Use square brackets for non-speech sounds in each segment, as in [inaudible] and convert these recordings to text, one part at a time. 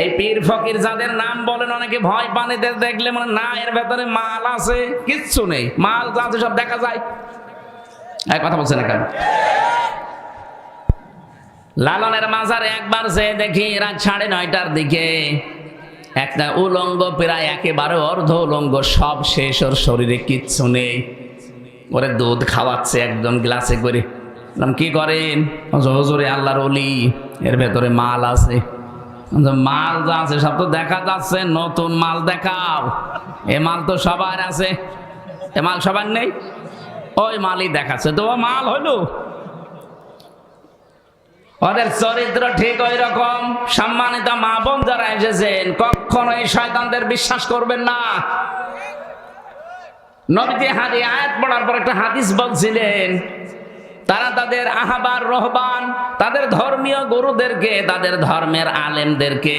এই পীর ফকির যাদের নাম বলেন, অনেকে ভয় পানিতে দেখলে মানে না, এর ভেতরে মাল আছে, কিচ্ছু নেই। মাল যা আছে সব দেখা যায়। এক কথা বলছেন কেন? লালনের মাজারে একবার যে দেখি রাত সাড়ে নয়টার দিকে। একটা উলঙ্গ, প্রায় একেবারে অর্ধ উলঙ্গ, সব শেষ, ওর শরীরে কিচ্ছু নেই। ওরে দুধ খাওয়াচ্ছে একদম গ্লাসে করে। কি করেন? হজরে, আল্লাহর অলি এর ভেতরে মাল আছে। মাল যা আছে সব তো দেখা যাচ্ছে, নতুন মাল দেখাও। এ মাল তো সবার আছে। এ মাল সবার নেই। ওই মালই দেখাচ্ছে। তো ও মাল হইল ওদের চরিত্র ঠিক ওই রকম সম্মানিত মা বোন যারা এসেছেন কখনো এই শয়তানদের বিশ্বাস করবেন না। নবীজি হাদি আয়াত পড়ার পর একটা হাদিস বলছিলেন তারা তাদের আহাবার রহবান, তাদের ধর্মীয় গুরুদেরকে, তাদের ধর্মের আলেমদেরকে,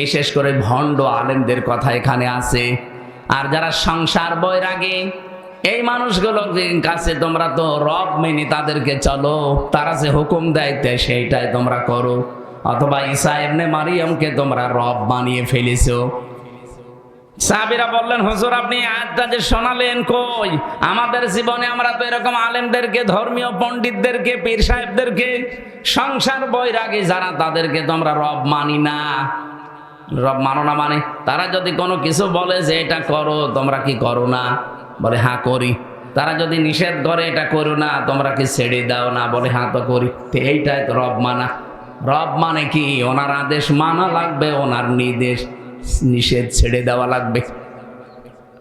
বিশেষ করে ভণ্ড আলেমদের কথা এখানে আছে। আর যারা সংসার বৈরাগী এই মানুষগুলোর কাছে তোমরা তো রব মেনে তাদেরকে চলো, তারা যে হুকুম দেয় সেইটাই তোমরা করো। অথবা ঈসা এমনি মারিয়ামকে তোমরা রব বানিয়ে ফেলেছো। সাহাবিরা বললেন, হুজুর, আপনি আয়াতটা যে শোনালেন কই? আমাদের জীবনে আমরা তো এরকম আলেমদেরকে, ধর্মীয় পণ্ডিতদেরকে, পীর সাহেবদেরকে, সংসার বৈরাগী যারা, তাদেরকে তো আমরা রব মানি না। রব মানো না মানে? তারা যদি কোনো কিছু বলে যে, এটা করো, তোমরা কি করো না? বলে হ্যাঁ করি। তারা যদি নিষেধ করে, এটা করো না, তোমরা কি ছেড়ে দাও না? বলে হ্যাঁ তো করি। তো এইটাই তো রব মানা। রব মানে কি? ওনার আদেশ মানা লাগবে, ওনার নির্দেশ। নিষেধ ছেড়ে দেওয়া লাগবে।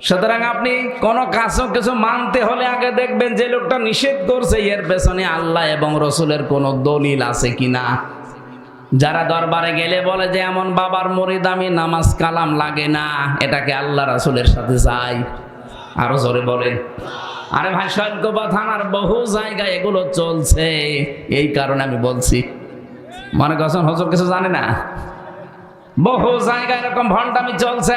সুতরাং আপনি কোনো কাজও কিছু মানতে হলে আগে দেখবেন যে লোকটা নিষেধ করছে, এর পেছনে আল্লাহ এবং রসুলের কোনো দলিল আছে কিনা। যারা দরবারে গেলে বলে যে, এমন বাবার মরিদ আমি, নামাজ কালাম লাগে না, এটাকে আল্লাহ রাসুলের সাথে যাই আরও জোরে বলেন আরে ভাই সৈকবা থানার বহু জায়গায় এগুলো চলছে। এই কারণে আমি বলছি, মনে করছেন হজর কিছু জানে না? বহু জায়গায় এরকম ভণ্ডামি চলছে।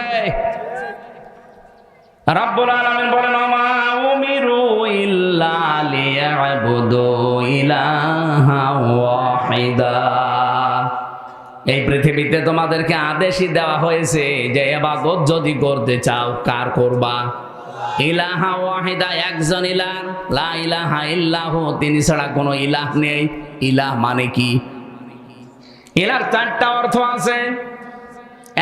রাব্বুল আলামিন বলেন আমা উমিরু ইল্লা লিয়াবুদু ইলাহা ওয়াহিদা। এই পৃথিবীতে তোমাদেরকে আদেশই দেওয়া হয়েছে যে, এবাদত যদি করতে চাও, কার করবা? ইলাহা ওয়াহিদা, একজন ইলাহ। লা ইলাহা ইল্লাহু, তিনি ছাড়া কোনো ইলাহ নেই। ইলাহ মানে কি? ইলার চারটা অর্থ আছে।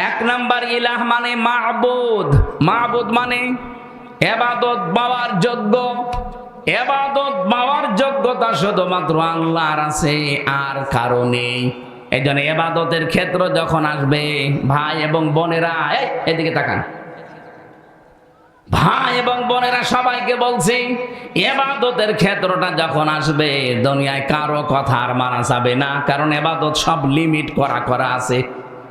এক নাম্বার ইলাহ মানে মাহবুদ মাহবুদ মানে এবাদত বাবার যোগ্য। এবাদত বাবার যোগ্যতা শুধুমাত্র আল্লাহর আছে, আর কারণে এই জন্য এবাদতের ক্ষেত্র যখন আসবে, ভাই এবং বোনেরা এদিকে তাকান। ভাই এবং বোনেরা সবাইকে বলছি, এবাদতের ক্ষেত্রটা যখন আসবে, দুনিয়ায় কারও কথা আর মানা যাবে না, কারণ এবাদত সব লিমিট করা করা আছে।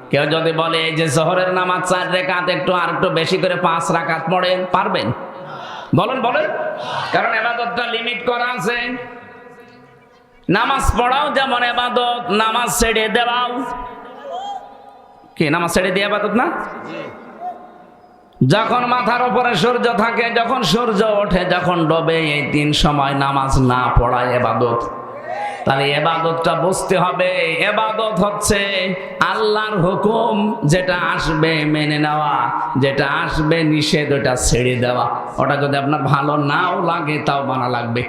কেউ যদি বলে, এই যে শহরের নামাজ চার রেখাত, একটু আর একটু বেশি করে পাঁচ রাকাত পড়েন, পারবেন। বলেন বলেন। কারণ এবাদতটা লিমিট করা আছে। নামাজ পড়াও যেমন এবাদত, নামাজ ছেড়ে দেওয়াও। কি, নামাজ ছেড়ে দিয়ে এবাদত না? যখন মাথার উপরে সূর্য থাকে, যখন সূর্য ওঠে, যখন ডবে, এই তিন সময় নামাজ না পড়ায় এবাদত। তাহলে এবাদতটা বুঝতে হবে। এবাদত হচ্ছে আল্লাহর হুকুম যেটা আসবে মেনে নেওয়া, যেটা আসবে নিষেধ, ওটা ছেড়ে দেওয়া। ওটা যদি আপনার ভালো নাও লাগে, তাও মানা লাগবে।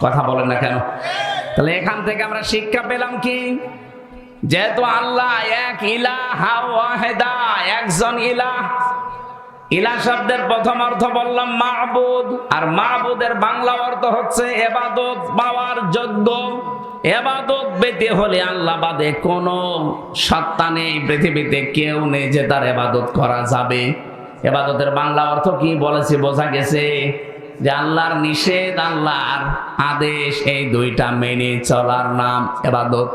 কথা বলেন না কেন? তাহলে এখান থেকে আমরা শিক্ষা পেলাম কি? যেহেতু আল্লাহ এক ইলাহা একজন ইলাহ ইলা শব্দের প্রথম অর্থ বললাম মাহবুদ আর মাহবুদের বাংলা অর্থ হচ্ছে এবাদত, পাওয়ার যোগ্য। এবাদত পেতে হলে আল্লাহ বাদে কোনো সত্তা নেই, পৃথিবীতে কেউ নেই যে তার এবাদত করা যাবে। এবাদতের বাংলা অর্থ কি বলেছে, বোঝা গেছে যে আল্লাহর নিষেধ, আল্লাহর আদেশ এই দুইটা মেনে চলার নাম এবাদত।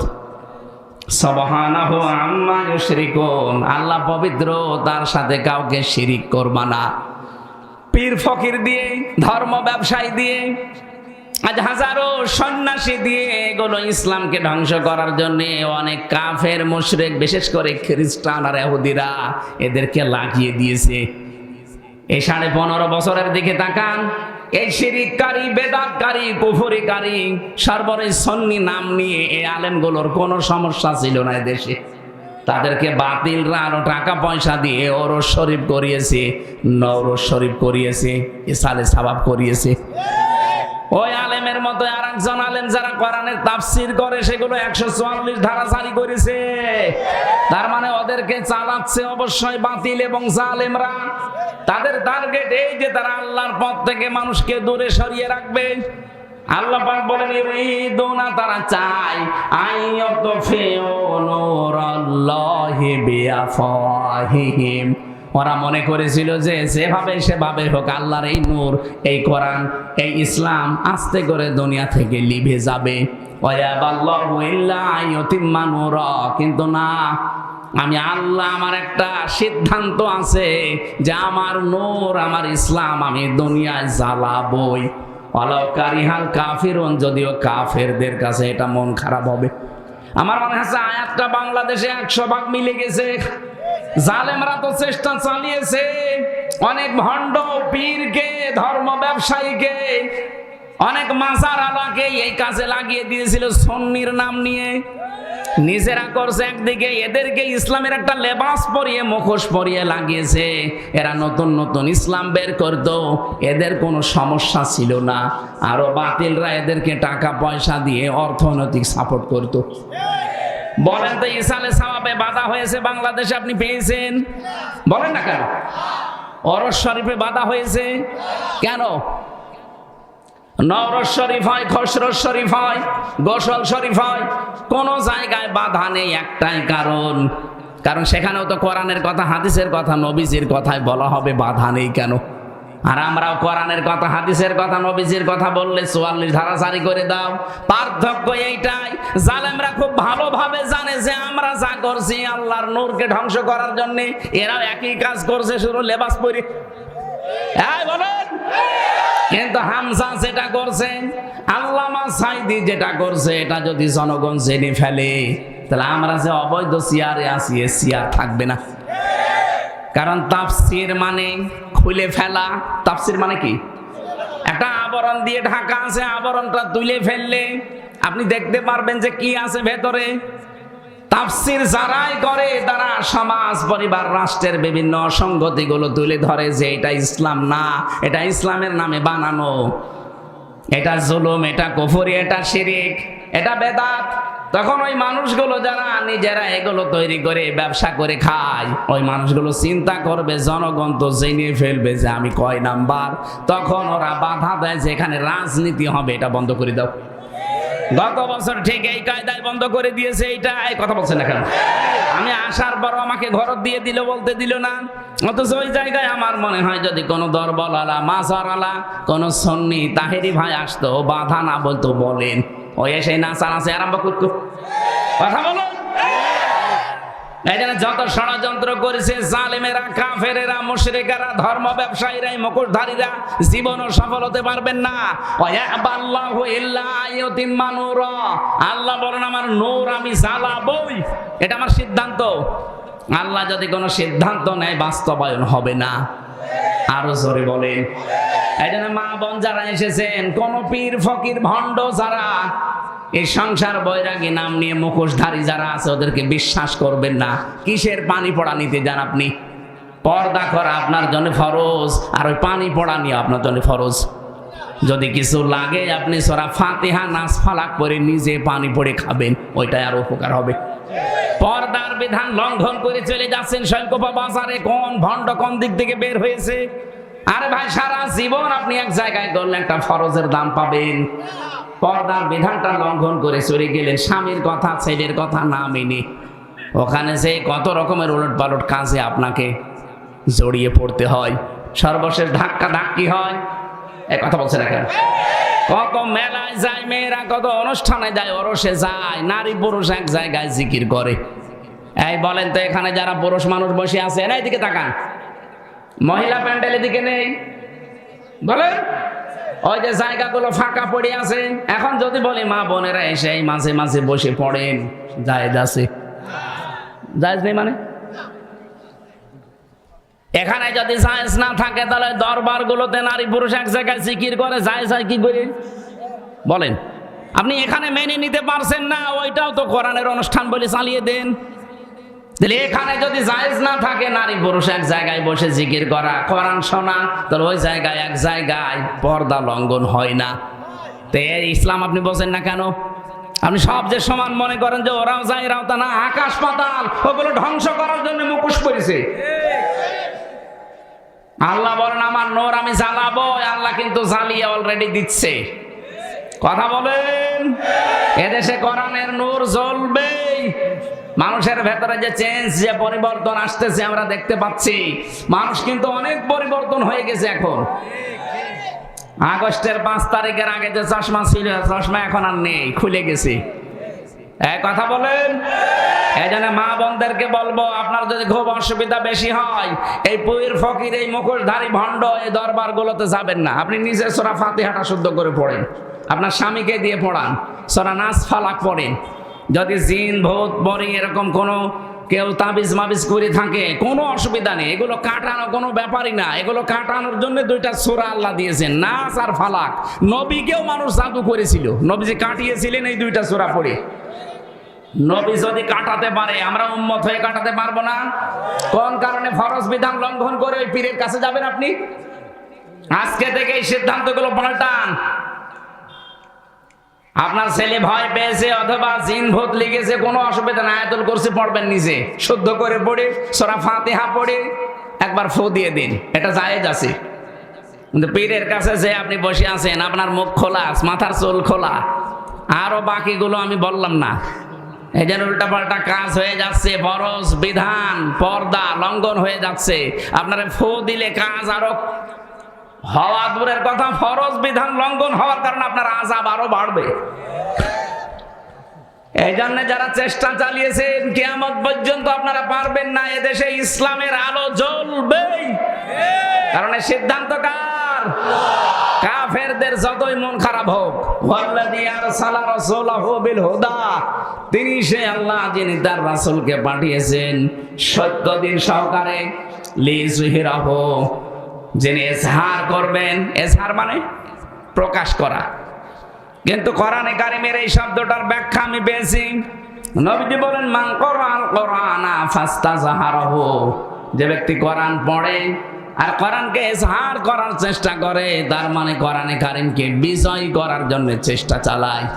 সবহানাহু আম্মা ইউশরিকুন। আল্লাহ পবিত্র, তার সাথে কাউকে শিরিক করবা না। পীর ফকির দিয়ে, ধর্ম ব্যবসায়ী দিয়ে, আজ হাজারো সন্ন্যাসী দিয়ে এগুলো ইসলামকে ধ্বংস করার জন্য অনেক কাফের, মুশরেক, বিশেষ করে খ্রিস্টান আর এহুদিরা এদেরকে লাগিয়ে দিয়েছে। এই সাড়ে পনেরো বছরের দিকে তাকান। এই শিরিককারী বেদাতকারী কারি সর্বরে সন্নি নাম নিয়ে এই আলেমগুলোর কোনো সমস্যা ছিল না দেশে। তাদেরকে বাতিলরা আরও টাকা পয়সা দিয়ে ওরস শরীফ করিয়েছে, নওরস শরীফ করিয়েছে ইসালে সাবাব করিয়েছে। ওই আলেমের মতো আর একজন আলেম যারা কোরআনের তাফসির করে, সেগুলো একশো চুয়াল্লিশ ধারা জারি করেছে। তার মানে ওদেরকে চালাচ্ছে অবশ্যই বাতিল এবং জালেমরা। তাদের টার্গেট এই যে তারা আল্লাহর পথ থেকে মানুষকে দূরে সরিয়ে রাখবে। আল্লাহ পাক বলেন, ইউরিদুনা তারা চায় আইয়াতফিউ নূরাল্লাহি বিআফওয়াহিহিম। ওরা মনে করেছিল যে যেভাবে সেভাবে হোক আল্লাহর এই নূর, এই কোরআন, এই ইসলাম আস্তে করে দুনিয়া থেকে লিভে যাবে। কিন্তু না, আমি আল্লাহ আমার একটা সিদ্ধান্ত আছে যে আমার নূর, আমার ইসলাম আমি দুনিয়ায় জ্বালাবই। অলাউ কারিহাল কাফিরুন, যদিও কাফেরদের কাছে এটা মন খারাপ হবে। আমার মনে হচ্ছে আয়াতটা বাংলাদেশে একশো ভাগ মিলে গেছে। জালেমরা তো চেষ্টা চালিয়েছে। অনেক ভণ্ড পীরকে, ধর্ম ব্যবসায়ীকে, অনেক মাজার আলাকে এই কাজে লাগিয়ে দিয়েছিল সন্নির নাম নিয়ে। নিজেরা করছে একদিকে, এদেরকে ইসলামের একটা লেবাস পরিয়ে, মুখোশ পরিয়ে লাগিয়েছে। এরা নতুন নতুন ইসলাম বের করত, এদের কোনো সমস্যা ছিল না। আরও বাতিলরা এদেরকে টাকা পয়সা দিয়ে অর্থনৈতিক সাপোর্ট করত। বলেন তো ইসালে সাওয়াবে বাধা হয়েছে বাংলাদেশে, আপনি পেয়েছেন। বলেন না কেন? অরস শরীফে বাধা হয়েছে। কেন? নরস শরীফ হয় খসরস শরীফ হয়, গোসল শরীফ হয়। কোন জায়গায় বাধা নেই একটাই কারণ। কারণ সেখানেও তো কোরআনের কথা, হাদিসের কথা, নবীজির কথায় বলা হবে বাধা নেই কেন? আর আমরাও কোরআনের কথা, হাদিসের কথা, নবীজির কথা বললে চুয়াল্লিশ ধারা জারি করে দাও। পার্থক্য এইটাই, জালেমরা খুব ভালোভাবে জানে যে আমরা যা করছি আল্লাহর নূরকে ধ্বংস করার জন্য, এরাও একই কাজ করছে, শুধু লেবাস পরে। বলেন। কিন্তু হামজা যেটা করছে, আল্লামা সাইদি যেটা করছে, এটা যদি জনগণ জেনে ফেলে, তাহলে আমরা যে অবৈধ চেয়ারে আসি এ চেয়ার থাকবে না। কারণ তাফসির মানে খুলে ফেলা। তাফসির মানে কি? একটা আবরণ দিয়ে ঢাকা আছে, আবরণটা তুলে ফেললে আপনি দেখতে পারবেন যে কি আছে ভেতরে। তাফসির যারাই করে, তারা সমাজ, পরিবার, রাষ্ট্রের বিভিন্ন অসঙ্গতিগুলো তুলে ধরে যে এটা ইসলাম না, এটা ইসলামের নামে বানানো। এটা জুলুম, এটা কুফরি, এটা শিরিক। এটা বেদাত। তখন ওই মানুষগুলো যারা নিজেরা এগুলো তৈরি করে, ব্যবসা করে খায়, ওই মানুষগুলো চিন্তা করবে, জনগণ তো জেনে ফেলবে যে আমি কয় নাম্বার। তখন ওরা বাধা দেয় যে এখানে রাজনীতি হবে, এটা বন্ধ করে দাও। গত বছর ঠিক এই কায়দায় বন্ধ করে দিয়েছে এইটা, এই কথা বলছে না কেন? আমি আসার পর আমাকে ঘর দিয়ে দিল বলতে দিল না। অথচ ওই জায়গায় আমার মনে হয় যদি কোনো দরবল আলা মাসার আলা কোনো সন্নি, তাহেরি ভাই আসতো, বাধা না বলতো, বলেন। ওই এসে নাচা নাচে আরম্ভ করতো কথা বলো। জন্য যত ষড়যন্ত্র করেছে, জালেমেরা, কাফেরেরা, মুশরিকারা, ধর্ম ব্যবসায়ীরা এই মুখোশধারীরা জীবনও সফল হতে পারবেন না। আল্লাহ বলেন, আমার নূর আমি জ্বালাবই। এটা আমার সিদ্ধান্ত। আল্লাহ যদি কোনো সিদ্ধান্ত নেয়, বাস্তবায়ন হবে না। আরও জোরে বলেন। এই মা বোন যারা এসেছেন, কোন পীর, ফকির, ভণ্ড যারা, এই সংসার বৈরাগী নাম নিয়ে মুখোশধারী যারা আছে, ওদেরকে বিশ্বাস করবেন না। কিসের পানি পড়া নিতে যান আপনি? পর্দা করা আপনার জন্য ফরজ, আর ওই পানি পড়া নিয়ে আপনার জন্য ফরজ। যদি কিছু লাগে, আপনি সরা ফাতেহা নাচ ফালাক করে নিজে পানি পড়ে খাবেন, ওইটাই আর উপকার হবে। পর্দার বিধান লঙ্ঘন করে চলে যাচ্ছেন শৈকপা বাজারে, কোন ভণ্ড কোন দিক থেকে বের হয়েছে? আরে ভাই, সারা জীবন আপনি এক জায়গায় করলে একটা ফরজের দাম পাবেন। পর্দার বিধানটা লঙ্ঘন করে চলে গেলেন। স্বামীর কথা, ছেলের কথা না মেনে। ওখানে যে কত রকমের উলট পালট কাজে আপনাকে জড়িয়ে পড়তে হয়। সর্বশেষ ধাক্কা ধাক্কি হয়। এ কথা বলছে না কেন? কত মেলায় যায় মেয়েরা, কত অনুষ্ঠানে যায় অরসে যায়। নারী পুরুষ এক জায়গায় জিকির করে। এই বলেন তো, এখানে যারা পুরুষ মানুষ বসে আছে এদিকে তাকান। মহিলা প্যান্ডেলের দিকে নেই। বলেন? ওই যে জায়গাগুলো ফাঁকা পড়ে আছে। এখন যদি বলি, মা বোনেরা এসে মাঝে মাঝে বসে পড়েন। জায়েজ আছে। জায়েজ নেই মানে? এখানে যদি জায়েজ না থাকে, তাহলে দরবার গুলোতে নারী পুরুষ এক জায়গায় জিকির করে, জায়েজ হয় কি করে? বলেন। আপনি এখানে মেনে নিতে পারছেন না, ওইটাও তো কোরআনের অনুষ্ঠান বলে চালিয়ে দেন। তাহলে এখানে যদি জায়েজ না থাকে, নারী পুরুষ এক জায়গায় বসে জিকির করা, কোরআন শোনা, তাহলে ওই জায়গায় এক জায়গায় পর্দা লঙ্ঘন হয় না। তো ইসলাম আপনি বলছেন না কেন? আপনি সব যে সমান মনে করেন যে ওরাও যায়, এরাও তা না, আকাশ পাতাল, ওগুলো ধ্বংস করার জন্য মুখোশ করেছে আল্লাহ বলেন, আমার নোর আমি জ্বালাবো আল্লাহ কিন্তু জ্বালিয়ে অলরেডি দিচ্ছে। কথা বলেন? এদেশে কোরআনের নূর জ্বলবেই। মানুষের ভেতরে যে চেঞ্জ যে পরিবর্তন আসতেছে আমরা দেখতে পাচ্ছি। মানুষ কিন্তু অনেক পরিবর্তন হয়ে গেছে এখন। আগস্টের পাঁচ তারিখের আগে যে চশমা ছিল, চশমা এখন আর নেই, খুলে গেছে। এক কথা বলেন? এই জন্য মা বোনদেরকে বলব, আপনার যদি খুব অসুবিধা বেশি হয়, এই পুয়ের ফকির, এই মুখোশধারী ভণ্ড, এই দরবার গুলোতে যাবেন না। আপনি নিজে সোরা ফাতিহাটা শুদ্ধ করে পড়েন। আপনার স্বামীকে দিয়ে পড়ান। সোরা নাচ ফালাক পড়েন। যদি জিন, ভূত বরি এরকম কোনো কেউ তাবিজ মাবিজ করে থাকে, কোনো অসুবিধা নেই। এগুলো কাটানো কোনো ব্যাপারই না। এগুলো কাটানোর জন্য দুইটা সোরা আল্লাহ দিয়েছেন। নাচ আর ফালাক। নবীকেও মানুষ জাদু করেছিল। নবী যে কাটিয়েছিলেন, এই দুইটা সোরা পড়ে। নবী যদি কাটাতে পারে, আমরা উন্মত হয়ে কাটাতে পারব না। কোন কারণে ফরজ বিধান লঙ্ঘন করে ওই পীরের কাছে যাবেন আপনি? আজকে থেকে এই সিদ্ধান্তগুলো পাল্টান। আপনার ছেলে ভয় পেয়েছে অথবা জিন ভূত লেগেছে কোনো অসুবিধা না আয়াতুল করছে পড়বেন নিজে। শুদ্ধ করে পড়ে, সোরা ফাতিহা পড়ে, একবার ফু দিয়ে দিন। এটা জায়েজ আছে। কিন্তু পীরের কাছে যে আপনি বসে আছেন, আপনার মুখ খোলা, মাথার চুল খোলা, আরও বাকিগুলো আমি বললাম না। এই যেন উল্টাপাল্টা কাজ হয়ে যাচ্ছে বরস বিধান, পর্দা লঙ্ঘন হয়ে যাচ্ছে। আপনারা ফু দিলে কাজ আরও হওয়া দূরের কথা, ফরজ বিধান লঙ্ঘন হওয়ার কারণে আপনার আজাব আরও বাড়বে। এই জন্য যারা চেষ্টা চালিয়েছেন, কেয়ামত পর্যন্ত আপনারা পারবেন না, এদেশে ইসলামের আলো জ্বলবেই কারণ সিদ্ধান্ত কার? কাফেরদের যতই মন খারাপ হোক তিনি সে আল্লাহ যিনি তার রাসূলকে পাঠিয়েছেন সত্য দিন সহকারে, লিযুহিরাহু যিনি এজহার করবেন, এজহার মানে প্রকাশ করা। কিন্তু কোরআনে কারিমের এই শব্দটার ব্যাখ্যা আমি পেয়েছি। নবীজি বলেন, মান কোরআন কোরআনা ফাস্তাজাহারাহু। যে ব্যক্তি কোরআন পড়ে আর কোরআনকে এজহার করার চেষ্টা করে, তার মানে কোরআনে কারিমকে বিজয় করার জন্য চেষ্টা চালায়।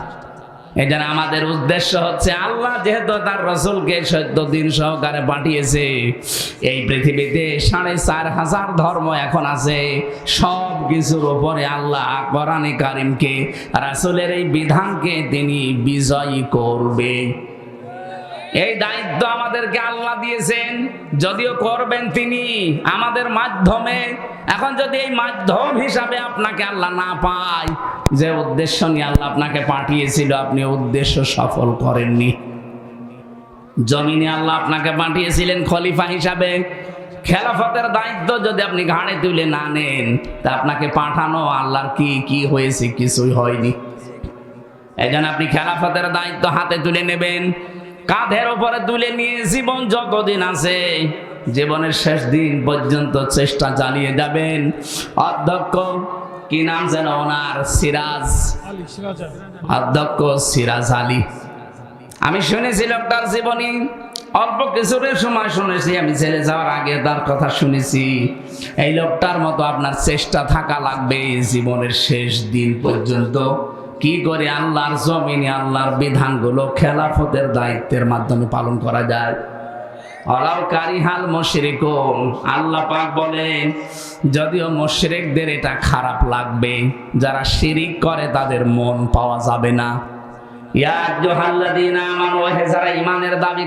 এই জন্য আমাদের উদ্দেশ্য হচ্ছে আল্লাহ যেহেতু তার রসুলকে সত্য দিন সহকারে পাঠিয়েছে, এই পৃথিবীতে সাড়ে চার হাজার ধর্ম এখন আছে। সব কিছুর ওপরে আল্লাহ কোরআনে কারিমকে, রাসুলের এই বিধানকে তিনি বিজয়ী করবে। এই দায়িত্ব আমাদেরকে আল্লাহ দিয়েছেন। যদিও করবেন তিনি আমাদের মাধ্যমে। এখন যদি এই মাধ্যম হিসাবে আপনাকে আল্লাহ না পায়, যে উদ্দেশ্য নিয়ে আল্লাহ আপনাকে পাঠিয়েছিল, আপনি উদ্দেশ্য সফল করেননি। জমিনে আল্লাহ আপনাকে পাঠিয়েছিলেন খলিফা হিসাবে। খেলাফতের দায়িত্ব যদি আপনি ঘাড়ে তুলে না নেন, তা আপনাকে পাঠানো আল্লাহর কি কি হয়েছে, কিছুই হয়নি। এই আপনি খেলাফতের দায়িত্ব হাতে তুলে নেবেন। কাঁধের ওপরে তুলে নিয়ে জীবন যতদিন আছে, জীবনের শেষ দিন পর্যন্ত চেষ্টা চালিয়ে যাবেন। অধ্যক্ষ, কি নাম যেন ওনার? সিরাজ। অধ্যক্ষ সিরাজ আলী। আমি শুনেছি লোকটার জীবনী, অল্প কিছুরের সময় শুনেছি, আমি ছেলে যাওয়ার আগে তার কথা শুনেছি। এই লোকটার মতো আপনার চেষ্টা থাকা লাগবে, জীবনের শেষ দিন পর্যন্ত। কি করে আল্লাহর জমিনে আল্লাহর বিধানগুলো খেলাফতের দায়িত্বের মাধ্যমে পালন করা যায়? অলাউ কারিহাল আল্লাহ বলেন, যদিও এটা খারাপ লাগবে, যারা শিরিক করে তাদের মন পাওয়া যাবে না। ঈমানের দাবি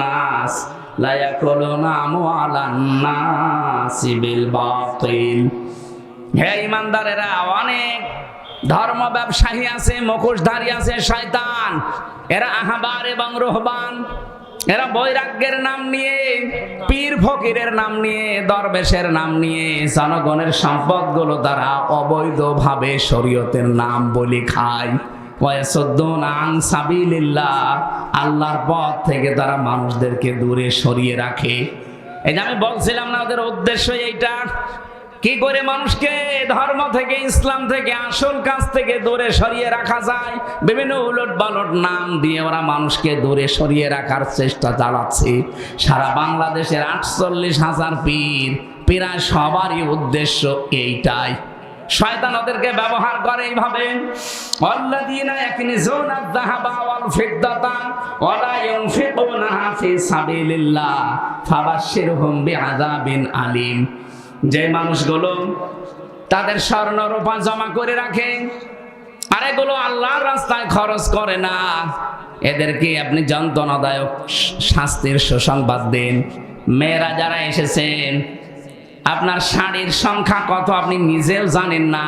নাস। হে ঈমানদারেরা অনেক ধর্ম ব্যবসায়ী আছে, মুখোশধারী আছে, শয়তান। এরা আহবার এবং রোহবান। এরা বৈরাগ্যের নাম নিয়ে, পীর ফকিরের নাম নিয়ে, দরবেশের নাম নিয়ে, জনগণের সম্পদগুলো তারা অবৈধভাবে শরীয়তের নাম বলে খায়। আল্লাহর পথ থেকে তারা মানুষদেরকে দূরে সরিয়ে রাখে। এই যে আমি বলছিলাম না, ওদের উদ্দেশ্য এইটা। কি করে মানুষকে ধর্ম থেকে, ইসলাম থেকে, আসল কাজ থেকে দূরে সরিয়ে রাখা যায়? বিভিন্ন উলট পালট নাম দিয়ে ওরা মানুষকে দূরে সরিয়ে রাখার চেষ্টা চালাচ্ছে। সারা বাংলাদেশের আটচল্লিশ হাজার পীর, প্রায় সবারই উদ্দেশ্য এইটাই। শয়তান ওদেরকে ব্যবহার করে এইভাবে। আল্লাযীনা ইয়াকনিজুনা আয-যাহাবা ওয়াল ফিদ্দাতা ওয়া লা ইউনফিকুনাহা ফি সাবিলিল্লাহ ফাবাশশিরহুম বিআযাবিন আলীম। যে মানুষগুলো তাদের স্বর্ণ রূপা জমা করে রাখে, আর এগুলো আল্লাহর রাস্তায় খরচ করে না। এদেরকে আপনি যন্ত্রণাদায়ক শাস্তির সুসংবাদ দিন। মেয়েরা যারা এসেছেন আপনার শাড়ির সংখ্যা কত আপনি নিজেও জানেন না।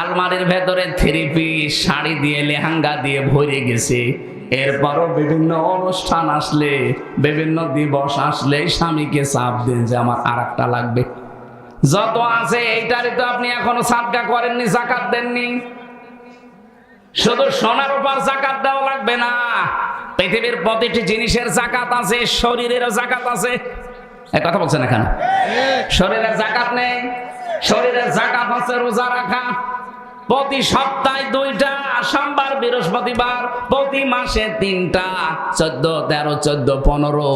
আলমারির ভেতরে থ্রি পিস শাড়ি দিয়ে, লেহাঙ্গা দিয়ে ভরে গেছে। এরপরও বিভিন্ন অনুষ্ঠান আসলে, বিভিন্ন দিবস আসলে স্বামীকে চাপ দেন যে আমার আর একটা লাগবে। যত আছে এইটারই তো আপনি এখনও সাদকা করেননি, জাকাত দেননি। শুধু সোনার উপর জাকাত দেওয়া লাগবে না। পৃথিবীর প্রতিটি জিনিসের জাকাত আছে, শরীরেরও জাকাত আছে। কথা বলছেন এখন শরীরের জাকাত নেই শরীরের জাকাত আছে, রোজা রাখা। প্রতি সপ্তাহে দুইটা, সোমবার, বৃহস্পতিবার, প্রতি মাসে তিনটা, চোদ্দ, তেরো, চোদ্দ, পনেরো।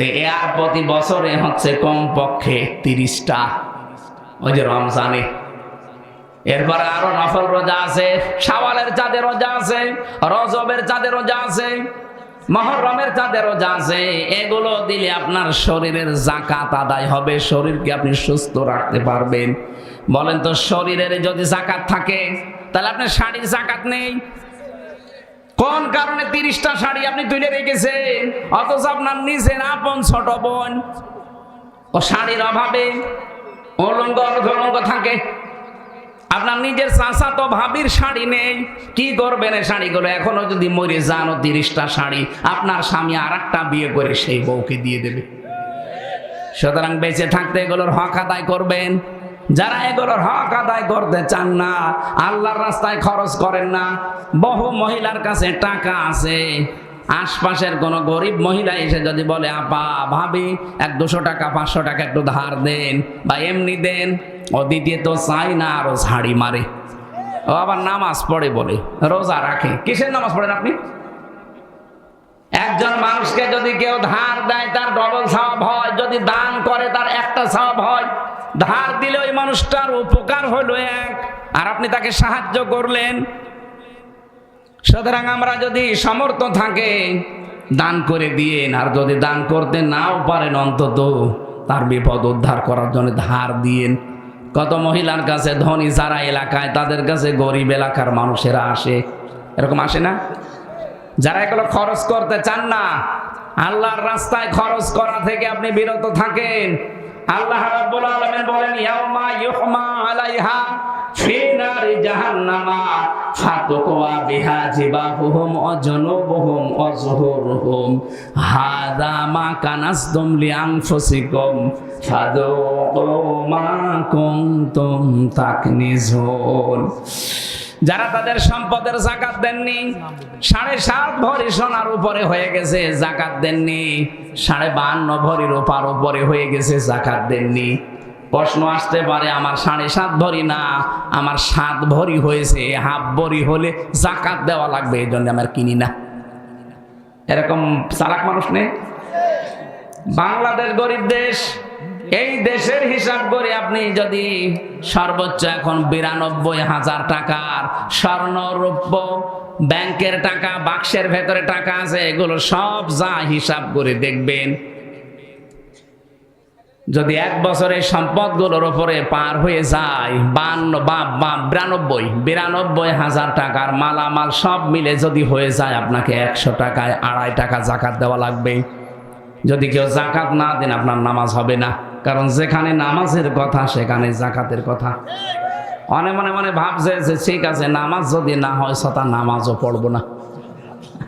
এর প্রতি বছরে হচ্ছে কম পক্ষে তিরিশটা। ওই যে রমজানে। এরপরে আরও নফল রোজা আছে সাওয়ালের চাঁদে রোজা আছে, রজবের চাঁদে রোজা আছে। মহরমের চাঁদে রোজা আছে, এগুলো দিলে আপনার শরীরের জাকাত আদায় হবে, শরীরকে আপনি সুস্থ রাখতে পারবেন। বলেন তো, শরীরের যদি জাকাত থাকে, তাহলে আপনার শাড়ির জাকাত নেই? কোন কারণে তিরিশটা শাড়ি আপনি তুলে রেখেছেন? অথচ আপনার নিজের আপন ছোট বোন। ও শাড়ির অভাবে অলঙ্গ অর্ধলঙ্গ থাকে। আপনার নিজের চাষা তো ভাবির শাড়ি নেই। কি করবেন এই শাড়িগুলো? এখনও যদি মরে যান তিরিশটা শাড়ি, আপনার স্বামী আর বিয়ে করে সেই বউকে দিয়ে দেবে। সুতরাং বেঁচে থাকতে এগুলোর হক আদায় করবেন। যারা এগুলোর হক আদায় করতে চান না, আল্লাহর রাস্তায় খরচ করেন না। বহু মহিলার কাছে টাকা আছে। আশপাশের কোন গরিব মহিলা এসে যদি বলে, আপা, ভাবি, এক দুশো টাকা, পাঁচশো টাকা একটু ধার দেন বা এমনি দেন। ও দ্বিতীয় তো চাই না আরও ঝাড়ি মারে। ও আবার নামাজ পড়ে বলে, রোজা রাখে। কিসের নামাজ পড়েন আপনি? একজন মানুষকে যদি কেউ ধার দেয়, তার ডবল স্বভাব হয়। যদি দান করে, তার একটা স্বভাব হয়। ধার দিলে ওই মানুষটার উপকার হলো এক। আর আপনি তাকে সাহায্য করলেন সুতরাং আমরা যদি সমর্থ থাকে, দান করে দিয়েন। আর যদি দান করতে নাও পারেন অন্তত তার বিপদ উদ্ধার করার জন্য ধার দিয়েন। কত মহিলার কাছে, ধনী যারা এলাকায়, তাদের কাছে গরিব এলাকার মানুষেরা আসে। এরকম আসে না? যারা এগুলো খরচ করতে চান না, আল্লাহর রাস্তায় খরচ করা থেকে আপনি বিরত থাকেন। আল্লাহ রাব্বুল বলেন, ইয়াউমা ইউহমা আলাইহা ফি নারি জাহান্নামা ফাতুকওয়া বিহা জিবাহুহুম ওয়া জুনুবুহুম ওয়া যুহুরুহুম হাদা মা কানাসতুম লিআনফুসিকুম ফাদুকু মা কুনতুম তাকনিজুন। যারা তাদের সম্পদের জাকাত দেননি, সাড়ে সাত ভরি সোনার উপরে হয়ে গেছে জাকাত দেননি, সাড়ে বান্ন ভরি রূপার উপরে হয়ে গেছে জাকাত দেননি। প্রশ্ন আসতে পারে, আমার সাড়ে সাত ভরি না, আমার সাত ভরি হয়েছে, হাফ ভরি হলে জাকাত দেওয়া লাগবে, এই জন্য আমার কিনি না। এরকম চালাক মানুষ নেই? বাংলাদেশ গরিব দেশ, এই দেশের হিসাব করে আপনি যদি সর্বোচ্চ এখন বিরানব্বই হাজার টাকার স্বর্ণ, রৌপ্য, ব্যাংকের টাকা, বাক্সের ভেতরে টাকা আছে, এগুলো সব যা হিসাব করে দেখবেন যদি এক বছরের সম্পদগুলোর উপরে পার হয়ে যায়, বান্ন বা বিরানব্বই বিরানব্বই হাজার টাকার মালামাল সব মিলে যদি হয়ে যায়, আপনাকে একশো টাকায় আড়াই টাকা জাকাত দেওয়া লাগবে। যদি কেউ জাকাত না দেন, আপনার নামাজ হবে না। কারণ যেখানে নামাজের কথা, সেখানে জাকাতের কথা। অনে মনে মনে ভাবছে যে ঠিক আছে, নামাজ যদি না হয়, সতা নামাজও পড়ব না।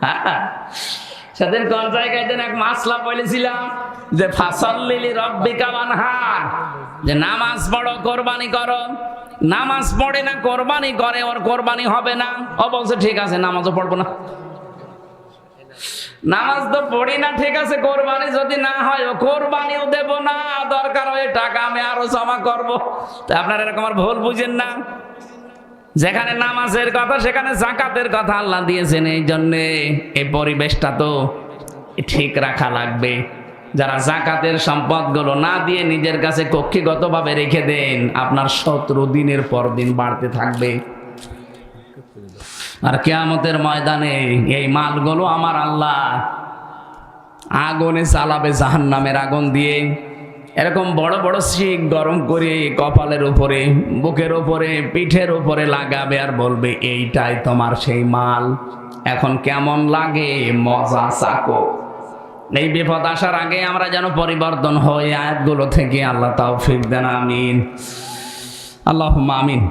[laughs] সেদিন কোন জায়গায় যেন এক মাসলা বলেছিলাম যে, ফাসল্লিলি রব্বিকা বানহার যে, নামাজ পড়ো, কোরবানি করো। নামাজ পড়ে না, কোরবানি করে, ওর কোরবানি হবে না। ও বলছে, ঠিক আছে, নামাজও পড়ব না। নামাজ তো পড়ি না, ঠিক আছে, কোরবানি যদি না হয়, ও কোরবানিও দেব না। দরকার হয় টাকা আমি আরও জমা করব। তা আপনারা এরকম আর ভুল বুঝেন না। যেখানে নামাজের কথা, সেখানে জাকাতের কথা আল্লাহ দিয়েছেন এই জন্যে। এই পরিবেশটা তো ঠিক রাখা লাগবে। যারা জাকাতের সম্পদগুলো না দিয়ে নিজের কাছে কক্ষিগতভাবে রেখে দেন, আপনার শত্রু দিনের পর দিন বাড়তে থাকবে। আর কেয়ামতের ময়দানে এই মালগুলো আমার আল্লাহ আগুনে চালাবে জাহান নামের আগুন দিয়ে। এরকম বড় বড় শিখ গরম করে কপালের উপরে, বুকের উপরে, পিঠের উপরে লাগাবে আর বলবে, এইটাই তোমার সেই মাল। এখন কেমন লাগে? মজা চাকো। এই বিপদ আসার আগে আমরা যেন পরিবর্তন হই, আয়াতগুলো থেকে আল্লাহ তাও ফিরবেন আমিন। আল্লাহ আমিন।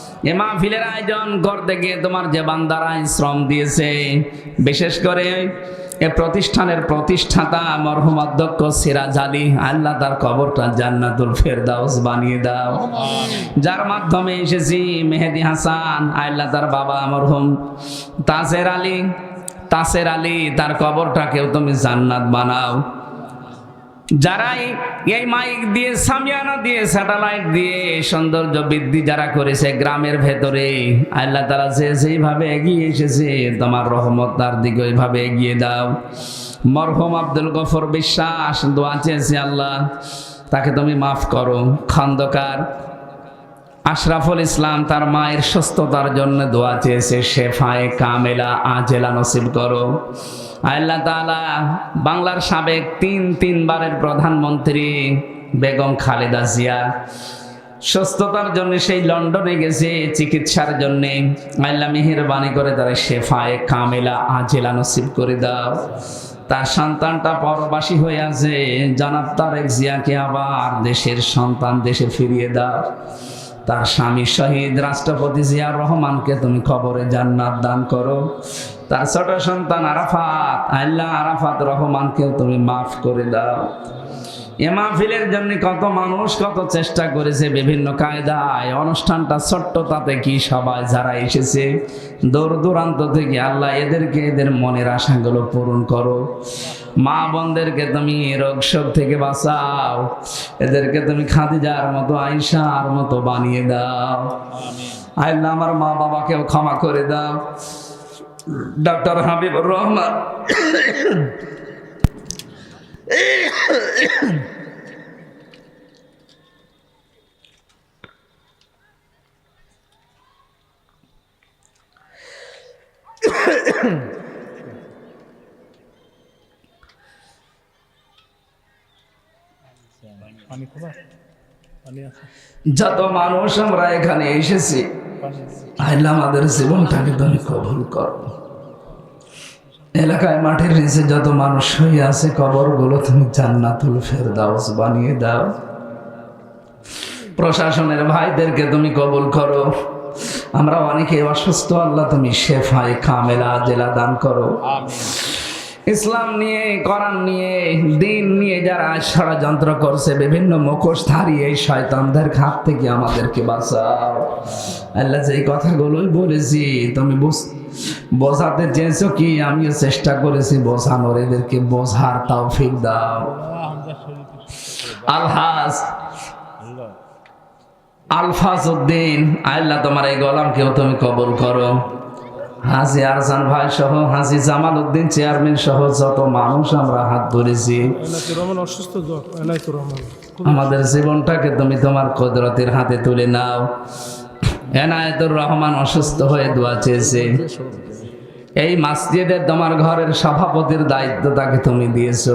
এ মাহফিলের আয়োজন করতে গিয়ে তোমার যে বান্দারা শ্রম দিয়েছে, বিশেষ করে এ প্রতিষ্ঠানের প্রতিষ্ঠাতা, মরহুম অধ্যক্ষ সিরাজ আলী, আল্লাহ তার কবরটা জান্নাতুল ফেরদাউস বানিয়ে দাও। যার মাধ্যমে এসেছি মেহেদি হাসান, আল্লাহ তার বাবা মরহুম তাসের আলী তাসের আলী তার কবরটাকেও তুমি জান্নাত বানাও। যারাই এই মাইক দিয়ে, সামিয়ানা দিয়ে স্যাটেলাইট দিয়ে সৌন্দর্য বৃদ্ধি যারা করেছে গ্রামের ভেতরে, আল্লাহ তারা যে যেইভাবে এগিয়ে এসেছে, তোমার রহমত তার দিকে ওইভাবে এগিয়ে দাও। মরহম আব্দুল গফর বিশ্বাস, দোয়া চেয়েছে আল্লাহ, তাকে তুমি মাফ করো। খন্দকার আশরাফুল ইসলাম তার মায়ের সুস্থতার জন্য দোয়া চেয়েছে, শেফায়ে কামেলা আজেলা নসিব করো। আল্লাহ তাআলা বাংলার সাবেক তিন তিনবারের প্রধানমন্ত্রী বেগম খালেদা জিয়া সুস্থতার জন্য সেই লন্ডনে গেছে, চিকিৎসার জন্য। আল্লাহ মেহেরবানি করে তারা শেফায়ে কামেলা আজেলা নসিব করে দাও। তার সন্তানটা পরবাসী হয়ে আছে। জানাব তারেক জিয়াকে আবার দেশের সন্তান দেশে ফিরিয়ে দাও। তার স্বামী শহীদ রাষ্ট্রপতি জিয়ার রহমানকে তুমি খবরে জান্নাত দান করো। তার ছোট সন্তান আরাফাত, আল্লাহ আরাফাত রহমানকেও তুমি মাফ করে দাও। এ জন্য কত মানুষ কত চেষ্টা করেছে বিভিন্ন কায়দায়। অনুষ্ঠানটা ছোট্ট তাতে কি সবাই যারা এসেছে, দূর দূরান্ত থেকে আল্লাহ এদেরকে এদের মনের আশাগুলো পূরণ করো। মা বোনদেরকে তুমি রোগ থেকে বাঁচাও। এদেরকে তুমি খাদিজার মতো আইসার মতো বানিয়ে দাও। আল্লাহ আমার মা বাবাকেও ক্ষমা করে দাও। ডক্টর হাবিবুর রহমান। যত মানুষ আমরা এখানে এসেছি আছে। আমাদের জীবনটাকে তুমি কবুল এলাকায় মাঠের নিচে যত মানুষ হয়ে আছে, কবরগুলো তুমি জান্নাতুল বানিয়ে দাও। প্রশাসনের ভাইদেরকে তুমি কবুল করো। আমরা অনেকে অসুস্থ, আল্লাহ তুমি শেফায় কামেলা, জেলা দান করো। ইসলাম নিয়ে, কোরআন নিয়ে, দিন নিয়ে যারা ষড়যন্ত্র করছে, বিভিন্ন মুখোশধারী এই শয়তানদের হাত থেকে আমাদেরকে বাঁচাও। আল্লাহ যে কথাগুলোই বলেছি, তুমি বুঝ- বোঝাতে চেয়েছো কি? আমিও চেষ্টা করেছি বোঝানোর, এদেরকে বোঝার তৌফিক দাও। হামজা আলহাজ আলফাজ উদ্দিন, আল্লাহ তোমার এই গোলামকেও তুমি কবল করো। হাজি আরসান ভাই সহ হাজি জামাল উদ্দিন চেয়ারম্যান সহ যত মানুষ আমরা হাত ধরেছি। আমাদের জীবনটাকে তুমি তোমার কুদরতের হাতে তুলে নাও। এনায়েতুর রহমান অসুস্থ হয়ে দোয়া চেয়েছে। এই মসজিদের তোমার ঘরের সভাপতির দায়িত্ব তাকে তুমি দিয়েছ।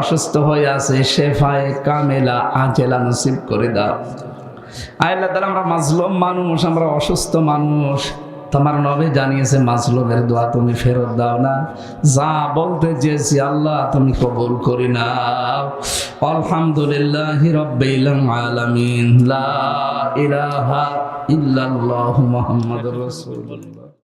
অসুস্থ হয়ে আছে শেফায়ে কামেলা আজেলা নসিব করে দাও। আল্লাহ তালা আমরা মাজলম মানুষ আমরা অসুস্থ মানুষ। তোমার নবী জানিয়েছে, মাসলুমের দোয়া তুমি ফেরত দাও না। যা বলতে চেয়েছি আল্লাহ, তুমি কবুল করি না আলহামদুলিল্লাহ রব্বিল আলামিন। লা ইলাহা ইল্লাল্লাহু